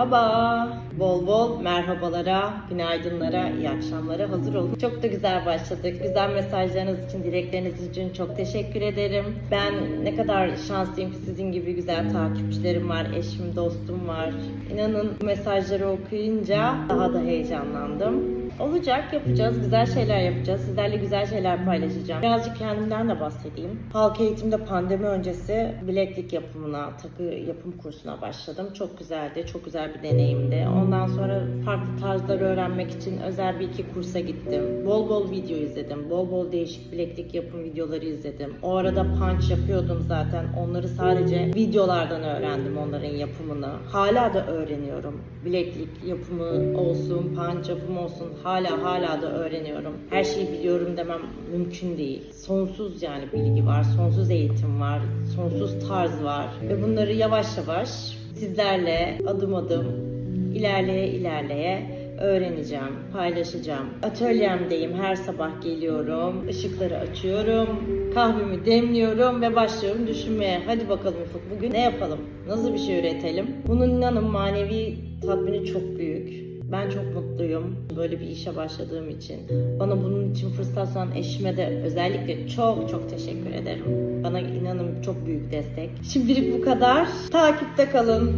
Merhaba. Bol bol merhabalara, günaydınlara, iyi akşamlara hazır olun. Çok da güzel başladık. Güzel mesajlarınız için, dilekleriniz için çok teşekkür ederim. Ben ne kadar şanslıyım ki sizin gibi güzel takipçilerim var, eşim, dostum var. İnanın mesajları okuyunca daha da heyecanlandım. Olacak, yapacağız. Güzel şeyler yapacağız. Sizlerle güzel şeyler paylaşacağım. Birazcık kendimden de bahsedeyim. Halk eğitimde pandemi öncesi bileklik yapımına, takı yapım kursuna başladım. Çok güzeldi, çok güzel bir deneyimdi. Ondan sonra farklı tarzları öğrenmek için özel bir iki kursa gittim. Bol bol video izledim. Bol bol değişik bileklik yapım videoları izledim. O arada punch yapıyordum zaten. Onları sadece videolardan öğrendim onların yapımını. Hala da öğreniyorum. Bileklik yapımı olsun, punch yapımı olsun hala hala da öğreniyorum. Her şeyi biliyorum demem mümkün değil. Sonsuz yani bilgi var, sonsuz eğitim var, sonsuz tarz var. Ve bunları yavaş yavaş sizlerle adım adım ilerleye ilerleye öğreneceğim, paylaşacağım. Atölyemdeyim, her sabah geliyorum, ışıkları açıyorum, kahvemi demliyorum ve başlıyorum düşünmeye. Hadi bakalım Ufuk bugün ne yapalım, nasıl bir şey üretelim? Bunun inanın manevi tatmini çok büyük. Ben çok mutluyum böyle bir işe başladığım için. Bana bunun için fırsat sunan eşime de özellikle çok çok teşekkür ederim. Bana inanın çok büyük destek. Şimdilik bu kadar. Takipte kalın.